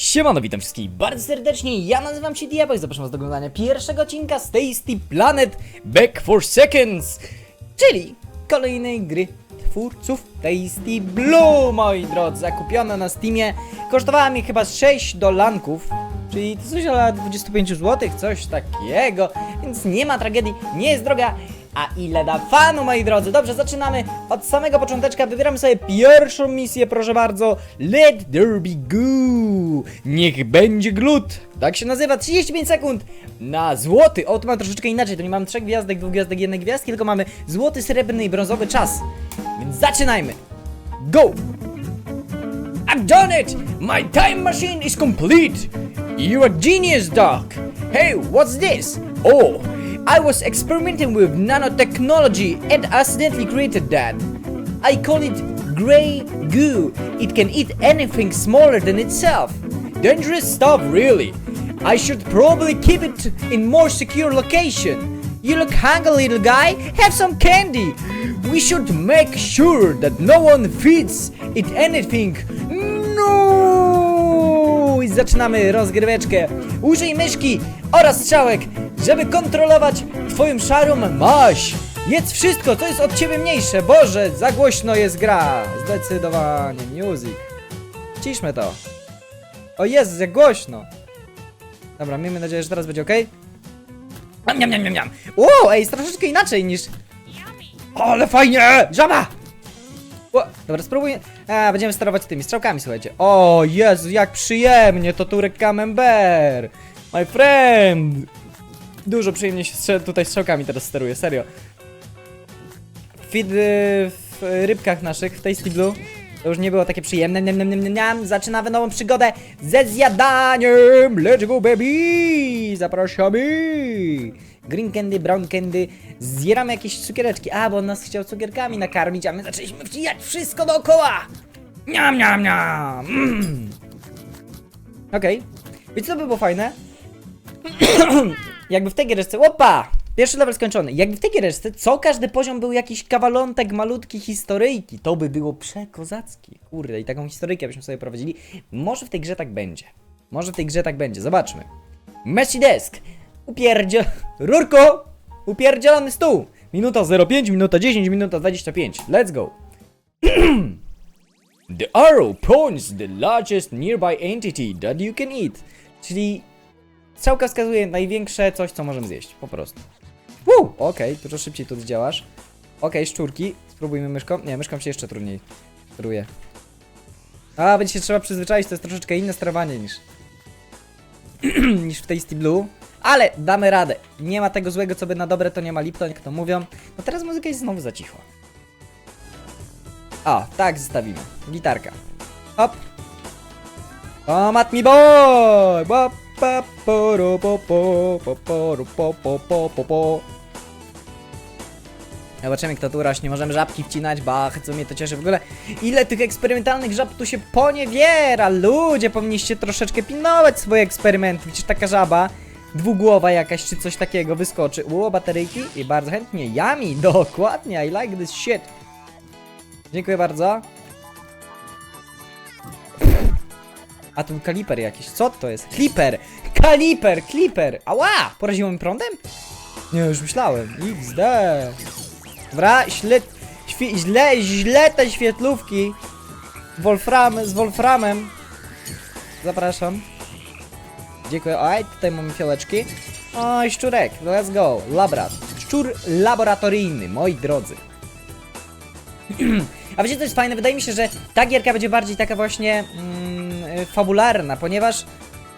Siemano, witam wszystkich bardzo serdecznie, ja nazywam się Diablo i zapraszam was do oglądania pierwszego odcinka z Tasty Planet Back for Seconds, czyli kolejnej gry twórców Tasty Blue, moi drodzy, zakupiona na Steamie, kosztowała mi chyba 6 dolanków, czyli coś około 25 zł, coś takiego, więc nie ma tragedii, nie jest droga, a ile da fanu, moi drodzy? Dobrze, zaczynamy od samego począteczka. Wybieramy sobie pierwszą misję, proszę bardzo. Let there be goo. Niech będzie glut. Tak się nazywa. 35 sekund na złoty. O, tu mam troszeczkę inaczej. To nie mamy trzech gwiazdek, dwóch gwiazdek, jednej gwiazdki, tylko mamy złoty, srebrny i brązowy czas. Więc zaczynajmy. Go! I've done it! My time machine is complete! You're a genius, Doc! Hey, what's this? Oh, I was experimenting with nanotechnology and accidentally created that. I call it gray goo. It can eat anything smaller than itself. Dangerous stuff, really. I should probably keep it in more secure location. You look hungry, little guy? Have some candy. We should make sure that no one feeds it anything. No! I zaczynamy rozgryweczkę. Użyj myszki oraz strzałek, żeby kontrolować twoją szarą maś. Jedz wszystko, co jest od ciebie mniejsze. Boże, za głośno jest gra. Zdecydowanie, music. Ciszmy to. O Jezu, jak głośno. Dobra, miejmy nadzieję, że teraz będzie ok. Miam, miam, miam, miam. O, ej, jest troszeczkę inaczej niż... O, ale fajnie! Żaba! O, dobra, spróbuję. A, będziemy sterować tymi strzałkami, słuchajcie. O, Jezu, jak przyjemnie, to Turek Camembert! My friend! Dużo przyjemnie się strze- tutaj strzałkami teraz steruję, serio. Feed y, w rybkach naszych, w Tasty Blue, to już nie było takie przyjemne. Niam, niam, niam, niam. Zaczynamy nową przygodę ze zjadaniem! Let's go, baby! Zapraszamy! Green candy, brown candy. Zjieramy jakieś cukiereczki. A, bo on nas chciał cukierkami nakarmić, a my zaczęliśmy wcijać wszystko dookoła! Niam, niam, niam! Mm. Okej. Więc co by było fajne? Jakby w tej giereczce... Opa! Pierwszy level skończony. Jakby w tej giereczce co każdy poziom był jakiś kawalątek malutki historyjki. To by było przekozackie. Kurde, i taką historyjkę byśmy sobie prowadzili. Może w tej grze tak będzie. Może w tej grze tak będzie. Zobaczmy. Messi desk. Upierdziel... Rurko! Upierdzielony stół. Minuta 05, minuta 10, minuta 25. Let's go. The arrow points the largest nearby entity that you can eat. Czyli strzałka wskazuje największe coś, co możemy zjeść. Po prostu. Woo! Okej, dużo szybciej tu działasz. Okej, szczurki. Spróbujmy myszką. Nie, myszką się jeszcze trudniej steruje. A, będzie się trzeba przyzwyczaić, to jest troszeczkę inne sterowanie niż niż w Tasty Blue. Ale damy radę. Nie ma tego złego, co by na dobre to nie ma Lipton, jak to mówią. No teraz muzyka jest znowu za cicho. O, tak zostawimy. Gitarka. Hop. O, mat mi boy! Ba, pa, po, ro, po, po, po, po, ro, po, po, po, po, po. Zobaczymy kto tu rośnie, możemy żabki wcinać, bach, co mnie to cieszy w ogóle. Ile tych eksperymentalnych żab tu się poniewiera, ludzie, powinniście troszeczkę pilnować swoje eksperymenty, przecież taka żaba, dwugłowa jakaś czy coś takiego wyskoczy. Ło, bateryjki i bardzo chętnie, yummy, dokładnie, I like this shit. Dziękuję bardzo. A tu kaliper jakiś. Co to jest? Clipper! Kaliper! Clipper! Ała! Poraziło mi prądem? Nie, już myślałem. XD. Dobra, źle, świe, źle, źle te świetlówki. Wolfram, z Wolframem. Zapraszam. Dziękuję. Oj, tutaj mamy fiołeczki. Oj, szczurek. Let's go. Labrat. Szczur laboratoryjny, moi drodzy. A wiecie co jest fajne? Wydaje mi się, że ta gierka będzie bardziej taka właśnie mm, fabularna, ponieważ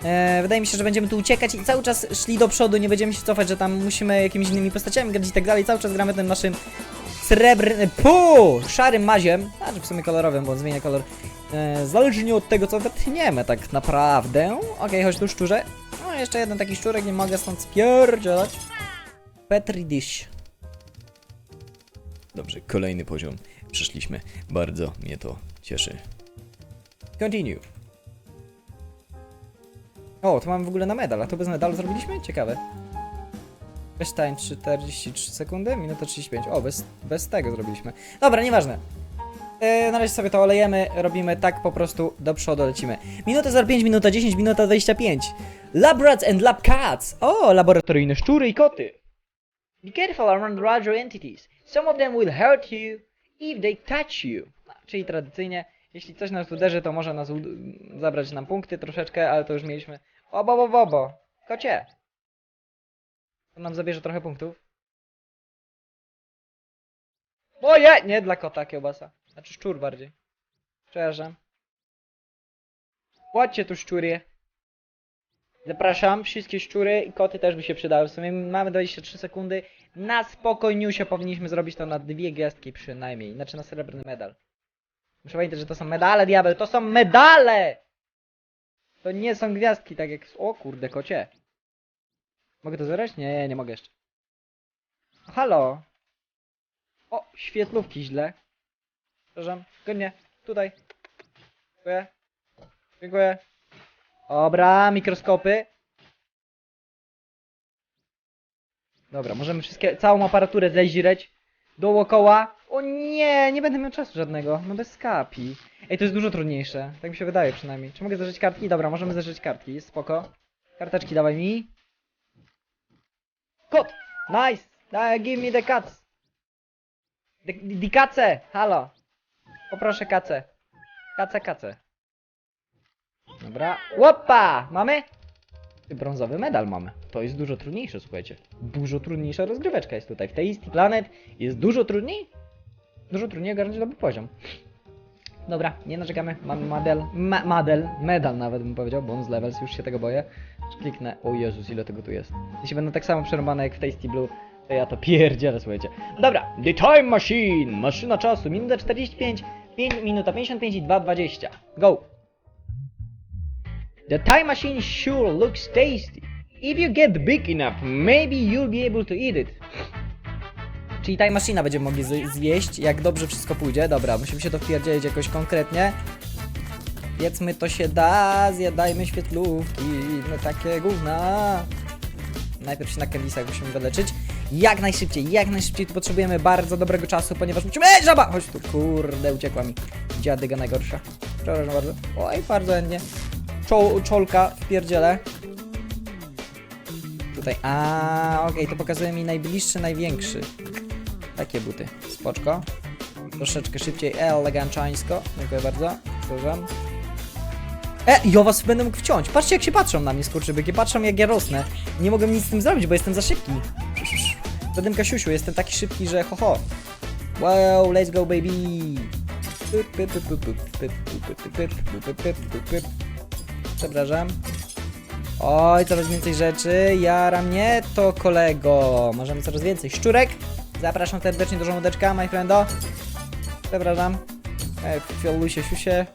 e, wydaje mi się, że będziemy tu uciekać i cały czas szli do przodu, nie będziemy się cofać, że tam musimy jakimiś innymi postaciami grać i tak dalej. Cały czas gramy tym naszym srebrnym, pu, szarym maziem, znaczy w sumie kolorowym, bo on zmienia kolor. E, zależnie od tego, co wytniemy tak naprawdę. Okej, chodź tu szczurze. No, jeszcze jeden taki szczurek, nie mogę stąd spierdzielać. Petri dish. Dobrze, kolejny poziom przeszliśmy. Bardzo mnie to cieszy. Continue. O, to mamy w ogóle na medal, a to bez medalu zrobiliśmy? Ciekawe. Best time 43 sekundy, minuta 35. O, bez, bez tego zrobiliśmy. Dobra, nieważne. E, na razie sobie to olejemy, robimy tak po prostu do przodu lecimy. Minuta 05, minuta 10, minuta 25. Lab rats and lab cats. O, laboratoryjne szczury i koty. Be careful around larger entities. Some of them will hurt you if they touch you. Czyli tradycyjnie, jeśli coś nas uderzy, to może nas zabrać nam punkty troszeczkę, ale to już mieliśmy. Obo, bo, bo, bo. Kocie. To nam zabierze trochę punktów. Oje! Nie dla kota kiełbasa. Znaczy szczur bardziej. Przepraszam. Chodźcie tu szczury. Zapraszam, wszystkie szczury i koty też by się przydały. W sumie mamy 23 sekundy. Na spokojniusie powinniśmy zrobić to na dwie gwiazdki przynajmniej. Znaczy na srebrny medal. Muszę pamiętać, że to są medale, diabeł. To są medale! To nie są gwiazdki, tak jak... O kurde, kocie. Mogę to zebrać? Nie, nie mogę jeszcze. Halo? O, świetlówki źle. Przepraszam, zgodnie. Tutaj. Dziękuję. Dziękuję. Dobra, mikroskopy. Dobra, możemy wszystkie, całą aparaturę zeźreć dookoła. O nie, nie będę miał czasu żadnego. No bez skapi. Ej, to jest dużo trudniejsze. Tak mi się wydaje przynajmniej. Czy mogę zażyć kartki? Dobra, możemy zażyć kartki. Jest spoko. Karteczki dawaj mi. Kot! Nice! Daj, give me the cats. The, the kace! Halo! Poproszę kace. Kace, kace. Dobra. Łopa! Mamy? Brązowy medal mamy. To jest dużo trudniejsze, słuchajcie. Dużo trudniejsza rozgryweczka jest tutaj. W Tasty Planet jest dużo trudniej. Dużo trudniej ogarnąć dobry poziom. Dobra, nie narzekamy. Mamy medal. Ma medal. Medal nawet bym powiedział. Bonus levels, już się tego boję. Kliknę. O Jezus, ile tego tu jest. Jeśli będą tak samo przerąbane jak w Tasty Blue, to ja to pierdzielę, słuchajcie. Dobra, The Time Machine. Maszyna czasu. Minuta 45, 5, minuta 55 i 2.20. Go! The time machine sure looks tasty. If you get big enough, maybe you'll be able to eat it. Czyli time machina będziemy mogli zje- zjeść, jak dobrze wszystko pójdzie. Dobra, musimy się to wpierdzielić jakoś konkretnie. Jedzmy to się da, zjadajmy świetlówki, no takie gówna. Najpierw się na kędisach musimy wyleczyć. Jak najszybciej, jak najszybciej, tu potrzebujemy bardzo dobrego czasu, ponieważ musimy... Ej, żaba! Chodź tu, kurde, uciekła mi. Dziadyga najgorsza. Przepraszam bardzo. Oj, bardzo ładnie. Czo czolka w pierdziele. Tutaj, a okej, to pokazuje mi najbliższy, największy. Takie buty. Spoczko. Troszeczkę szybciej, eleganczańsko. Dziękuję bardzo. Przepraszam. E, ja was będę mógł wciąć. Patrzcie jak się patrzą na mnie skurczybyki, patrzą jak ja rosnę. Nie mogę nic z tym zrobić, bo jestem za szybki. Zatem Kasiusiu, jestem taki szybki, że ho ho. Wow, let's go baby. Przepraszam. Oj, coraz więcej rzeczy. Jara mnie to kolego. Możemy coraz więcej. Szczurek. Zapraszam serdecznie do żołądeczka, my friendo. Przepraszam. Ej, fioluj się, siusie.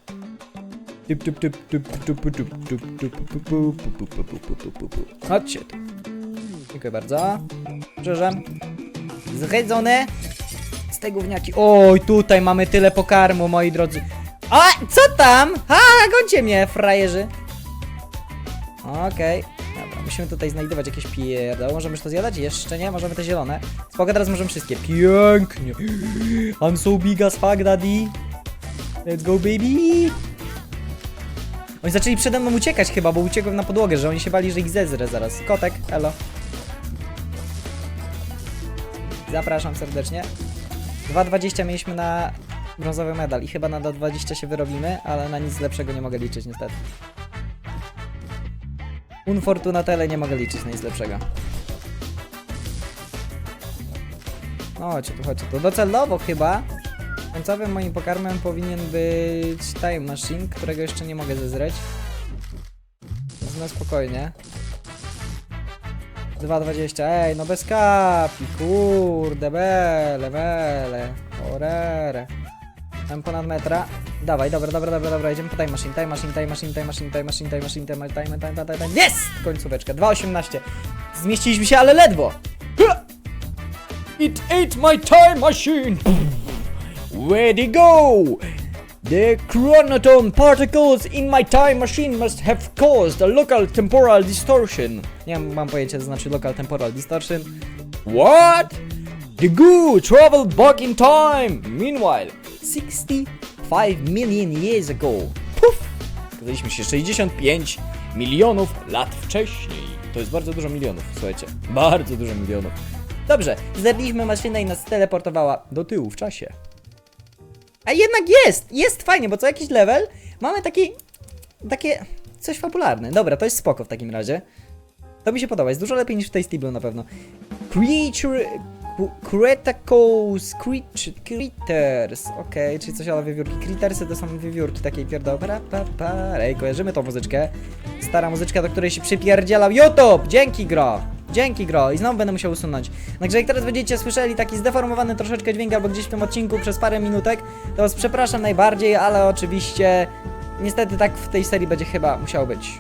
Chodźcie tu. Dziękuję bardzo. Przepraszam. Zjedzone. Z tego wniaki. Oj, tutaj mamy tyle pokarmu, moi drodzy. A, co tam? Ha, gońcie mnie, frajerzy. Okej. Okay musimy tutaj znajdować jakieś pierdoły. Możemy już to zjadać? Jeszcze nie? Możemy te zielone. Spoko, teraz możemy wszystkie. Pięknie. I'm so big as fuck, daddy. Let's go, baby. Oni zaczęli przede mną uciekać chyba, bo uciekłem na podłogę, że oni się bali, że ich zezrę zaraz. Kotek, elo. Zapraszam serdecznie. 2.20 mieliśmy na brązowy medal i chyba na 2.20 się wyrobimy, ale na nic lepszego nie mogę liczyć niestety. Unfortunatele nie mogę liczyć na nic lepszego. No chodźcie tu, chodźcie tu. Docelowo chyba końcowym moim pokarmem powinien być Time Machine, którego jeszcze nie mogę zezreć. Więc na spokojnie. 2,20. Ej, no bez kapi, kurde, bele, bele, orere. Mam ponad metra. Dawaj, dobra, dobra, dobra, dobra, idziemy po time machine, time machine, time machine, time machine, time machine, time machine, time machine, time, time, time, time, Jest! Końcóweczka, 2,18. Zmieściliśmy się, ale ledwo. It ate my time machine! Where'd it go? The chronoton particles in my time machine must have caused a local temporal distortion. Nie mam pojęcia, co znaczy local temporal distortion. What? The goo traveled back in time. Meanwhile, 65 million years ago. Puf! Okazaliśmy się 65 milionów lat wcześniej. To jest bardzo dużo milionów, słuchajcie. Bardzo dużo milionów. Dobrze, zabiliśmy maszynę i nas teleportowała do tyłu w czasie. A jednak jest! Jest fajnie, bo co jakiś level mamy taki... takie... coś fabularne. Dobra, to jest spoko w takim razie. To mi się podoba, jest dużo lepiej niż w Tasty Blue na pewno. Creature... Creature... Critters... Okej, czyli coś ale wiewiórki. Crittersy to są wiewiórki takiej pierdoły. Ej, kojarzymy tą muzyczkę. Stara muzyczka, do której się przypierdzielał YouTube! Dzięki, gro! Dzięki, gro! I znowu będę musiał usunąć. Także jak teraz będziecie słyszeli taki zdeformowany troszeczkę dźwięk albo gdzieś w tym odcinku przez parę minutek, to was przepraszam najbardziej, ale oczywiście... Niestety tak w tej serii będzie chyba musiało być.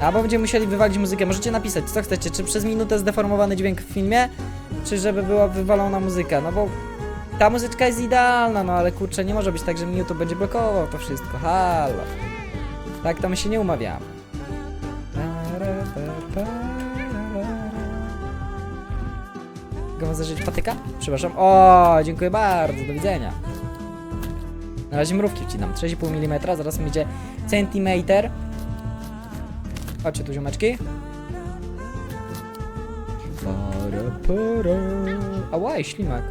Albo będziemy musieli wywalić muzykę. Możecie napisać, co chcecie. Czy przez minutę zdeformowany dźwięk w filmie, czy żeby była wywalona muzyka. No bo ta muzyczka jest idealna, no ale kurczę, nie może być tak, że mi YouTube będzie blokował to wszystko. Halo. Tak to my się nie umawiamy. Mogę wam zażyć patyka? Przepraszam. O, dziękuję bardzo, do widzenia. Na razie mrówki wcinam. 6,5 mm, zaraz mi idzie centymeter. Chodźcie tu ziomeczki. Para, para. Ała, ślimak.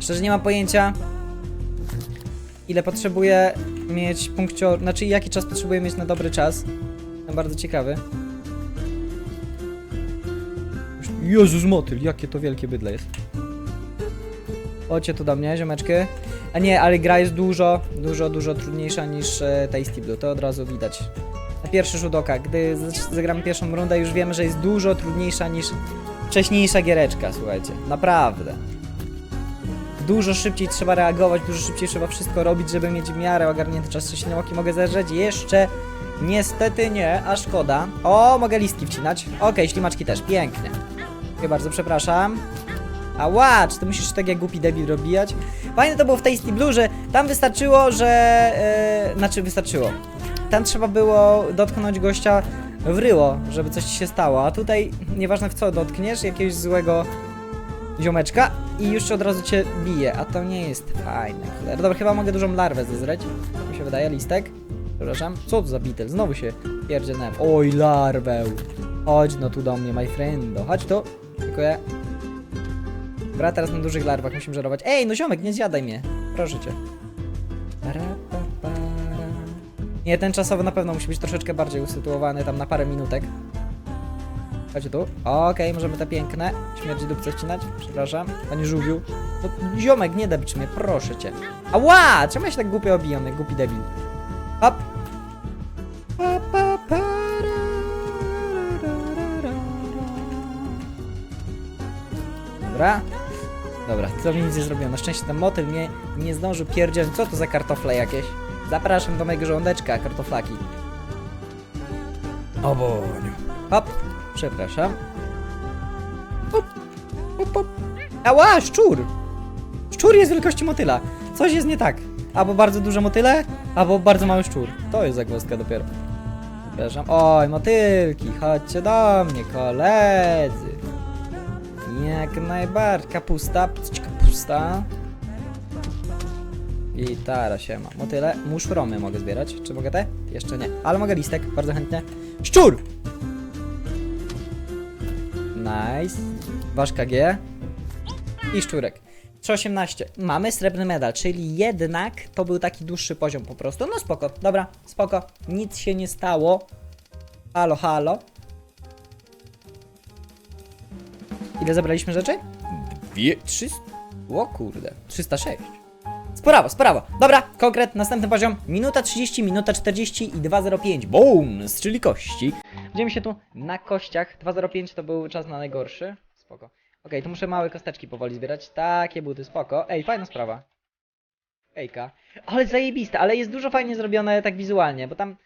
Szczerze nie mam pojęcia ile potrzebuję mieć punkcior... Znaczy jaki czas potrzebuję mieć na dobry czas. Jestem bardzo ciekawy. Jezus motyl, jakie to wielkie bydle jest. Chodźcie tu do mnie, ziomeczki. A nie, ale gra jest dużo, dużo, dużo trudniejsza niż e, Tasty Blue, to od razu widać. Na pierwszy rzut oka, gdy zagramy pierwszą rundę, już wiemy, że jest dużo trudniejsza niż wcześniejsza giereczka, słuchajcie. Naprawdę. Dużo szybciej trzeba reagować, dużo szybciej trzeba wszystko robić, żeby mieć w miarę ogarnięty czas. Coś na oki mogę zerrzeć? Jeszcze niestety nie, a szkoda. O, mogę listki wcinać. Okej, ślimaczki też, pięknie. Dziękuję bardzo, przepraszam. Ała, czy ty musisz tak jak głupi debil rozbijać? Fajne to było w Tasty Blue, że tam wystarczyło, że... Yy, znaczy wystarczyło. Tam trzeba było dotknąć gościa w ryło, żeby coś ci się stało, a tutaj nieważne w co dotkniesz, jakiegoś złego ziomeczka i już od razu cię bije, a to nie jest fajne. cholera. Dobra, chyba mogę dużą larwę zezreć. Mi się wydaje, listek. Przepraszam. Co to za bitel? Znowu się pierdzielnąłem. Oj, larwę. Chodź no tu do mnie, my friendo. Chodź tu. Dziękuję. Dobra, teraz na dużych larwach musimy żerować. Ej, no ziomek, nie zjadaj mnie. Proszę cię. Nie, ten czasowy na pewno musi być troszeczkę bardziej usytuowany, tam na parę minutek. Chodźcie tu. Okej, możemy te piękne śmierdzi dupce wcinać. Przepraszam. Panie żółwiu. No, ziomek, nie debicz mnie, proszę cię. Ała! Czemu ja się tak głupio obijam, jak głupi debil? Hop! Pa, pa, pa, ra, ra, ra, ra, ra. Dobra. Dobra, to mi nic nie zrobiło. Na szczęście ten motyl mnie nie zdążył pierdzieć. Co to za kartofle jakieś? Zapraszam do mojego żołądeczka, kartoflaki. O Boniu. Hop, przepraszam. Hop, hop, hop. Ała, szczur! Szczur jest wielkości motyla. Coś jest nie tak. Albo bardzo duże motyle, albo bardzo mały szczur. To jest zagwozdka dopiero. Przepraszam. Oj, motylki, chodźcie do mnie, koledzy. Jak najbardziej. Kapusta, pć, kapusta. Gitara się ma. Motyle, muszromy mogę zbierać. Czy mogę te? Jeszcze nie. Ale mogę listek, bardzo chętnie. Szczur! Nice. Ważka G. I szczurek. 318. Mamy srebrny medal, czyli jednak to był taki dłuższy poziom po prostu. No spoko, dobra, spoko. Nic się nie stało. Halo, halo. Ile zebraliśmy rzeczy? Dwie, trzy... O kurde, 306. Sprawa, sprawa. Dobra, konkret, następny poziom. Minuta 30, minuta 40 i 2.05. Bones, czyli kości. Będziemy się tu na kościach. 2.05 to był czas na najgorszy. Spoko. Okej, tu muszę małe kosteczki powoli zbierać. Takie buty, spoko. Ej, fajna sprawa. Ejka. Ale zajebiste, ale jest dużo fajnie zrobione tak wizualnie, bo tam...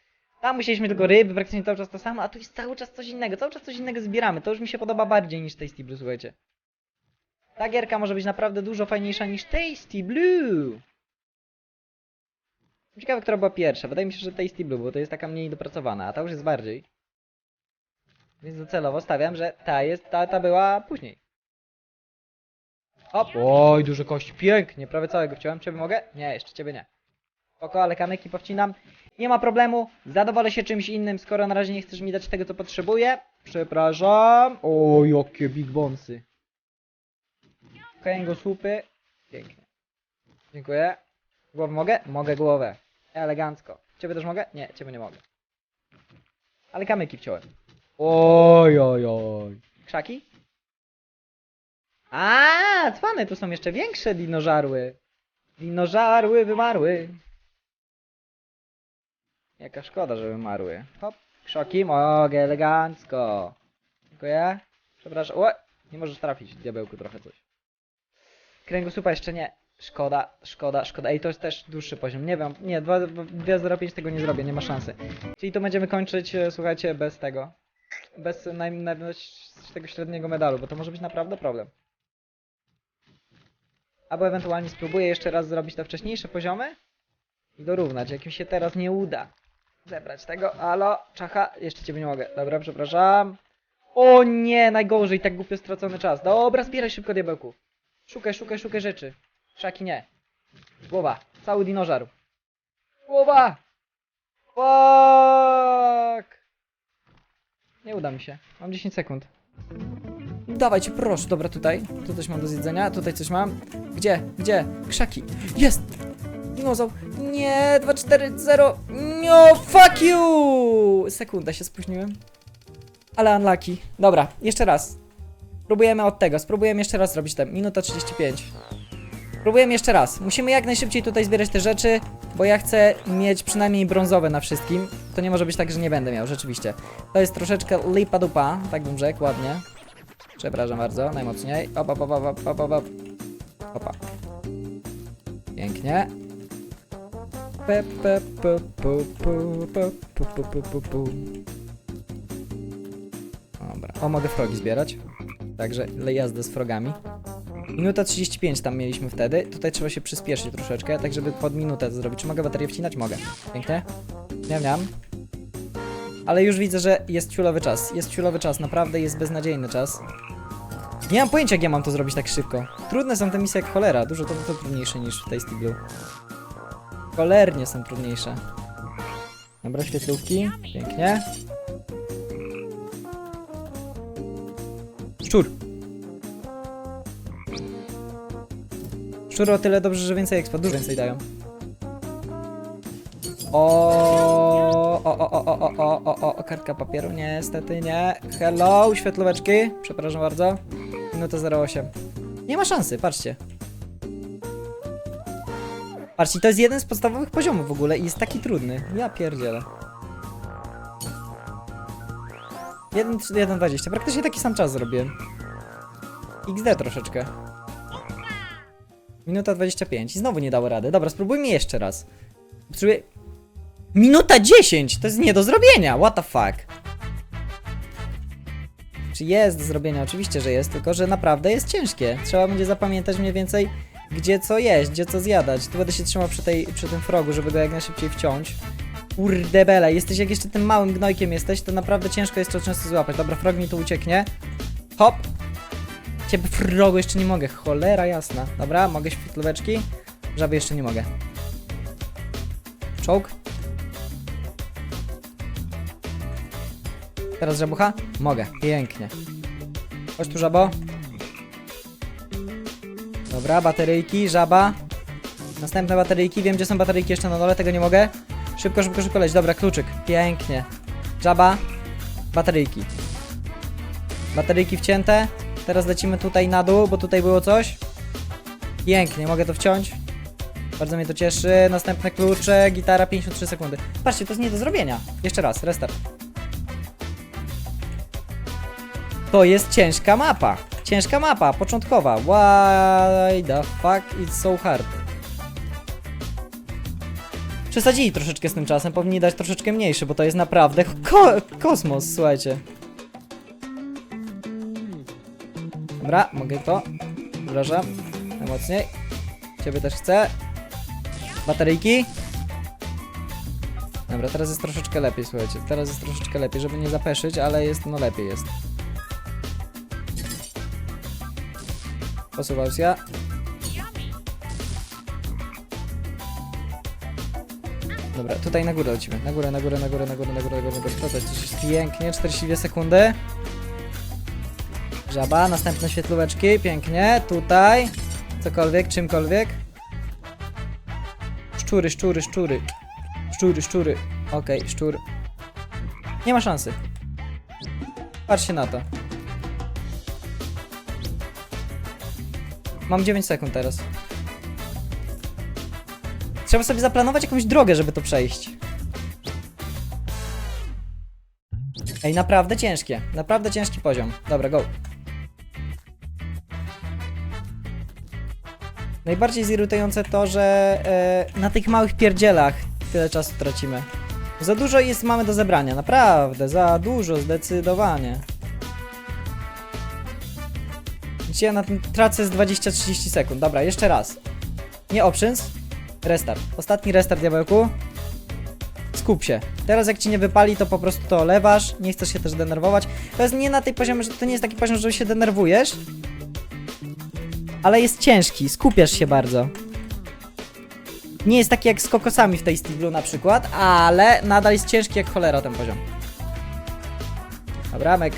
Tam musieliśmy tylko ryby, praktycznie cały czas to samo, a tu jest cały czas coś innego. Cały czas coś innego zbieramy. To już mi się podoba bardziej niż Tasty Blue, słuchajcie. Ta gierka może być naprawdę dużo fajniejsza niż Tasty Blue. Ciekawe, która była pierwsza. Wydaje mi się, że Tasty Blue, bo to jest taka mniej dopracowana, a ta już jest bardziej. Więc docelowo stawiam, że ta jest, ta, ta była później. Hop. Oj, duże kości. Pięknie, prawie całego wciąłem. Ciebie mogę? Nie, jeszcze ciebie nie. Spoko, ale kamyki powcinam. Nie ma problemu. Zadowolę się czymś innym, skoro na razie nie chcesz mi dać tego, co potrzebuję. Przepraszam. O, jakie big bonesy. Kręgo słupy. Pięknie. Dziękuję. Głowę mogę? Mogę głowę. Elegancko. Ciebie też mogę? Nie, ciebie nie mogę. Ale kamyki wciąłem. Oj, oj, oj. Krzaki? A, cwane, tu są jeszcze większe dinożarły. Dinożarły wymarły. Jaka szkoda, że wymarły. Hop, krzoki mogę, elegancko. Dziękuję. Przepraszam. O, nie możesz trafić, diabełku, trochę coś. Kręgosłupa jeszcze nie. Szkoda, szkoda, szkoda. Ej, to jest też dłuższy poziom. Nie wiem, nie, 2.05 tego nie zrobię, nie ma szansy. Czyli to będziemy kończyć, e, słuchajcie, bez tego. Bez naj, naj, tego średniego medalu, bo to może być naprawdę problem. Albo ewentualnie spróbuję jeszcze raz zrobić te wcześniejsze poziomy i dorównać, jak mi się teraz nie uda zebrać tego. Alo, czacha, jeszcze ciebie nie mogę. Dobra, przepraszam. O nie, najgorzej, tak głupio stracony czas. Dobra, zbieraj szybko diabełku. Szukaj, szukaj, szukaj rzeczy. Szaki nie. Głowa, cały dinożar. Głowa! Fuck! Nie uda mi się. Mam 10 sekund. Dawajcie, proszę. Dobra, tutaj. Tu coś mam do zjedzenia. Tutaj coś mam. Gdzie? Gdzie? Krzaki. Jest! Dinozaur. Nie, 2, 4, 0. No, fuck you! Sekunda się spóźniłem. Ale unlucky. Dobra, jeszcze raz. Próbujemy od tego. Spróbujemy jeszcze raz zrobić te. Minuta 35. Próbujemy jeszcze raz. Musimy jak najszybciej tutaj zbierać te rzeczy, bo ja chcę mieć przynajmniej brązowe na wszystkim. To nie może być tak, że nie będę miał, rzeczywiście. To jest troszeczkę lipa dupa, tak bym rzekł, ładnie. Przepraszam bardzo, najmocniej. Opa, opa, opa, opa, opa. Opa. Pięknie. Pe. Dobra. O, mogę frogi zbierać. Także jazdę z frogami. Minuta 35 tam mieliśmy wtedy. Tutaj trzeba się przyspieszyć troszeczkę, tak żeby pod minutę to zrobić. Czy mogę baterię wcinać? Mogę. Pięknie. Miam, miam. Ale już widzę, że jest ciulowy czas. Jest ciulowy czas, naprawdę jest beznadziejny czas. Nie mam pojęcia, jak ja mam to zrobić tak szybko. Trudne są te misje jak cholera. Dużo to, to trudniejsze niż w Tasty Blue. Cholernie są trudniejsze. Dobra, świetlówki. Pięknie. Szczur. Szczur o tyle dobrze, że więcej expa, dużo więcej dają. O, o, o, o, o, o, o, o, o, kartka papieru, niestety nie. Hello, świetlóweczki, przepraszam bardzo. Minuta 08. Nie ma szansy, patrzcie. Patrzcie, to jest jeden z podstawowych poziomów w ogóle i jest taki trudny. Ja pierdzielę. 1.20, praktycznie taki sam czas zrobiłem. XD troszeczkę. Minuta 25 i znowu nie dało rady. Dobra, spróbujmy jeszcze raz. Potrzebuję... Minuta 10! To jest nie do zrobienia! What the fuck? Czy jest do zrobienia? Oczywiście, że jest, tylko że naprawdę jest ciężkie. Trzeba będzie zapamiętać mniej więcej, gdzie co jeść, gdzie co zjadać. Tu będę się trzymał przy, tej, przy tym frogu, żeby go jak najszybciej wciąć. Kurde bele, jesteś jak jeszcze tym małym gnojkiem jesteś, to naprawdę ciężko jest to często złapać. Dobra, frog mi tu ucieknie. Hop! Ciebie frogu jeszcze nie mogę, cholera jasna. Dobra, mogę świetlóweczki. Żaby jeszcze nie mogę. Czołg. Teraz żabucha? Mogę, pięknie. Chodź tu żabo. Dobra, bateryjki, żaba. Następne bateryjki, wiem gdzie są bateryjki jeszcze na dole, tego nie mogę. Szybko, szybko, szybko leć, dobra, kluczyk, pięknie. Żaba, bateryjki. Bateryjki wcięte. Teraz lecimy tutaj na dół, bo tutaj było coś. Pięknie, mogę to wciąć. Bardzo mnie to cieszy. Następne klucze, gitara 53 sekundy. Patrzcie, to jest nie do zrobienia. Jeszcze raz, restart. To jest ciężka mapa. Ciężka mapa, początkowa. Why the fuck it's so hard? Przesadzili troszeczkę z tym czasem, powinni dać troszeczkę mniejszy, bo to jest naprawdę ko kosmos, słuchajcie. Dobra, mogę to. Wrażam. Najmocniej. Ciebie też chcę. Bateryjki. Dobra, teraz jest troszeczkę lepiej, słuchajcie. Teraz jest troszeczkę lepiej, żeby nie zapeszyć, ale jest, no lepiej jest. Posuwał się. Dobra, tutaj na górę lecimy. Na górę, na górę, na górę, na górę, na górę, na górę, na górę. To jest pięknie, 42 sekundy. Żaba, następne świetlóweczki, pięknie. Tutaj. Cokolwiek, czymkolwiek. Szczury, szczury, szczury. Szczury, szczury. Okej, szczur. Nie ma szansy. Patrzcie na to. Mam 9 sekund teraz. Trzeba sobie zaplanować jakąś drogę, żeby to przejść. Ej, naprawdę ciężkie. Naprawdę ciężki poziom. Dobra, go. Najbardziej zirytujące to, że e, na tych małych pierdzielach tyle czasu tracimy. Za dużo jest mamy do zebrania, naprawdę, za dużo, zdecydowanie. Dzisiaj ja na tym tracę z 20-30 sekund. Dobra, jeszcze raz. Nie options. Restart. Ostatni restart, diabełku. Skup się. Teraz jak ci nie wypali, to po prostu to olewasz. Nie chcesz się też denerwować. To jest nie na tej poziomie, że to nie jest taki poziom, że się denerwujesz. Ale jest ciężki, skupiasz się bardzo. Nie jest taki jak z kokosami w tej Blue na przykład, ale nadal jest ciężki jak cholera ten poziom. Dobra, mek.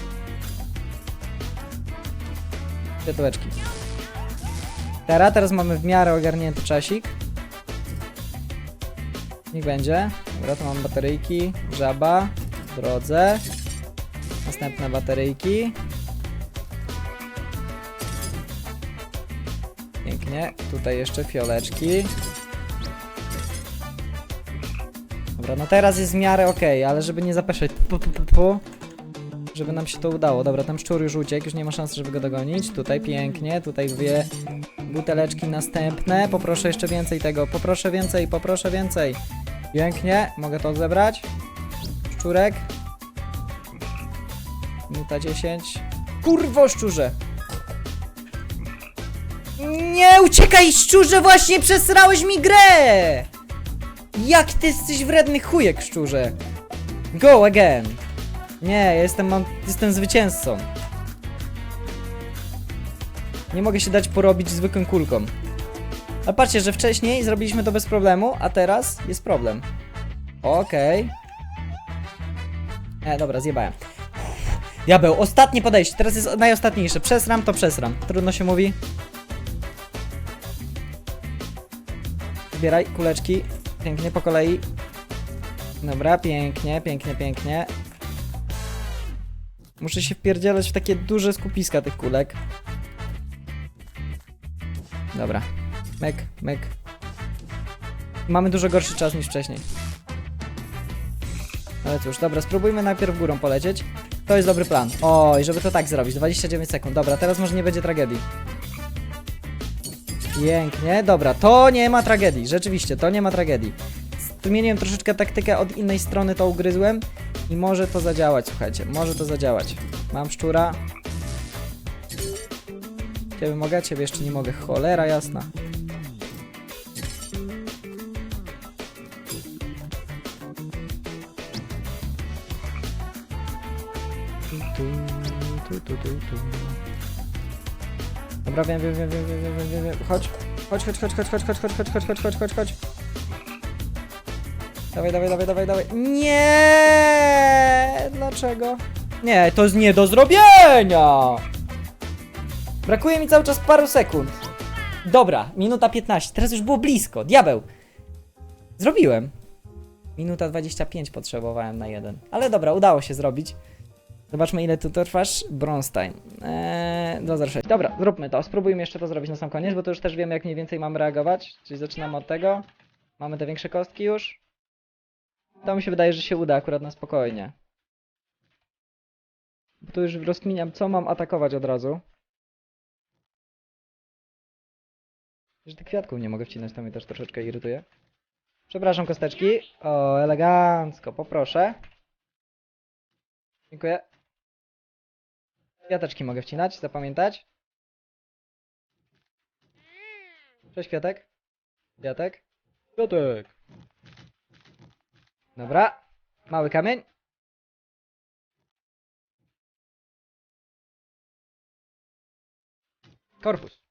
Teraz, teraz mamy w miarę ogarnięty czasik. Niech będzie. Dobra, to mamy bateryjki. Żaba. W drodze. Następne bateryjki. Tutaj jeszcze fioleczki. Dobra, no teraz jest w miarę okej, ale żeby nie zapeszać pu, pu, pu, pu, żeby nam się to udało. Dobra, tam szczur już uciekł, już nie ma szans, żeby go dogonić. Tutaj pięknie, tutaj dwie buteleczki następne. Poproszę jeszcze więcej tego, poproszę więcej, poproszę więcej. Pięknie, mogę to zebrać. Szczurek. Minuta 10. Kurwo, szczurze! Nie, uciekaj, szczurze, właśnie przesrałeś mi grę! Jak ty jesteś wredny chujek, szczurze! Go again! Nie, jestem, mam, jestem zwycięzcą. Nie mogę się dać porobić zwykłym kulką. A patrzcie, że wcześniej zrobiliśmy to bez problemu, a teraz jest problem. Okej. E, dobra, zjebałem. Diabeł, ostatnie podejście, teraz jest najostatniejsze. Przesram to przesram. Trudno się mówi. Zbieraj kuleczki. Pięknie po kolei. Dobra, pięknie, pięknie, pięknie. Muszę się wpierdzielać w takie duże skupiska tych kulek. Dobra. Mek, mek. Mamy dużo gorszy czas niż wcześniej. Ale cóż, dobra, spróbujmy najpierw górą polecieć. To jest dobry plan. Oj, żeby to tak zrobić. 29 sekund. Dobra, teraz może nie będzie tragedii. Pięknie, dobra, to nie ma tragedii, rzeczywiście, to nie ma tragedii. Zmieniłem troszeczkę taktykę, od innej strony to ugryzłem i może to zadziałać, słuchajcie, może to zadziałać. Mam szczura. Ciebie mogę, ciebie jeszcze nie mogę, cholera jasna. Tu, tu, tu, tu, tu. Dobra, wiem, wiem, wiem, wiem, wiem, wiem, wiem, wiem. Chodź. Chodź, chodź, chodź, chodź, chodź, chodź, chodź, chodź, chodź, chodź, chodź, chodź, chodź. Dawaj, dawaj, dawaj, dawaj, dawaj. Nie! Dlaczego? Nie, to jest nie do zrobienia! Brakuje mi cały czas paru sekund. Dobra, minuta 15. Teraz już było blisko. Diabeł. Zrobiłem. Minuta 25 potrzebowałem na jeden. Ale dobra, udało się zrobić. Zobaczmy ile tu to trwasz. Bronstein. Eee, 206. Dobra, zróbmy to. Spróbujmy jeszcze to zrobić na sam koniec, bo to już też wiemy jak mniej więcej mamy reagować. Czyli zaczynamy od tego. Mamy te większe kostki już. To mi się wydaje, że się uda akurat na spokojnie. Bo tu już rozkminiam, co mam atakować od razu. Że tych kwiatków nie mogę wcinać, to mnie też troszeczkę irytuje. Przepraszam, kosteczki. O, elegancko, poproszę. Dziękuję. Kwiateczki mogę wcinać, zapamiętać. Cześć kwiatek. Kwiatek. Kwiatek. Dobra. Mały kamień. Korpus.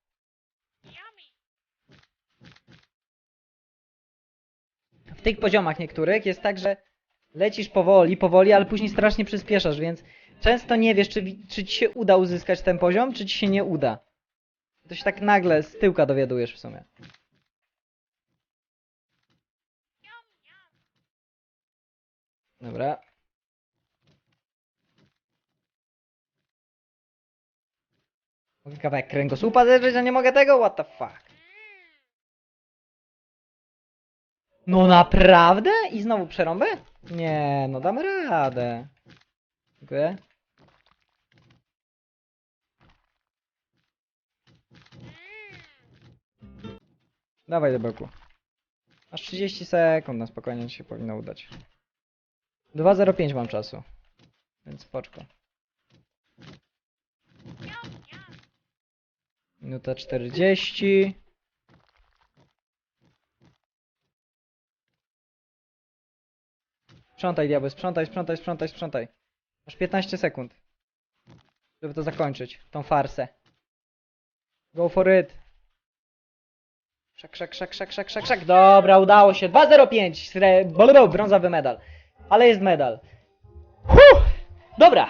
W tych poziomach niektórych jest tak, że lecisz powoli, powoli, ale później strasznie przyspieszasz, więc często nie wiesz, czy, czy ci się uda uzyskać ten poziom, czy ci się nie uda. To się tak nagle z tyłka dowiadujesz w sumie. Dobra. Mogę kawałek kręgosłupa zedrzeć, a nie mogę tego? What the fuck? No naprawdę? I znowu przerąbę? Nie, no damy radę. Dziękuję. Dawaj, debełku. Masz 30 sekund, na spokojnie się powinno udać. 2.05 mam czasu. Więc spoczko. Minuta 40. Sprzątaj, diabeł, sprzątaj, sprzątaj, sprzątaj, sprzątaj. Masz 15 sekund. Żeby to zakończyć, tą farsę. Go for it. Szak, szak, szak, szak, szak, szak, szak. Dobra, udało się. 2.05. Sre... blablabla, Brązowy medal. Ale jest medal. Huh! Dobra.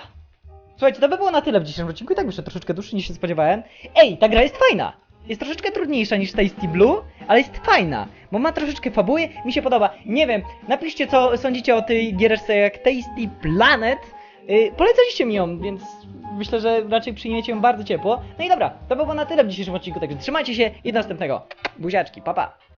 Słuchajcie, to by było na tyle w dzisiejszym odcinku. I tak wyszedł troszeczkę dłuższy niż się spodziewałem. Ej, ta gra jest fajna. Jest troszeczkę trudniejsza niż Tasty Blue, ale jest fajna, bo ma troszeczkę fabuły, mi się podoba. Nie wiem, napiszcie co sądzicie o tej giereczce jak Tasty Planet. Yy, polecaliście mi ją, więc myślę, że raczej przyjmiecie ją bardzo ciepło. No i dobra, to by było na tyle w dzisiejszym odcinku, także trzymajcie się i do następnego. Buziaczki, pa pa.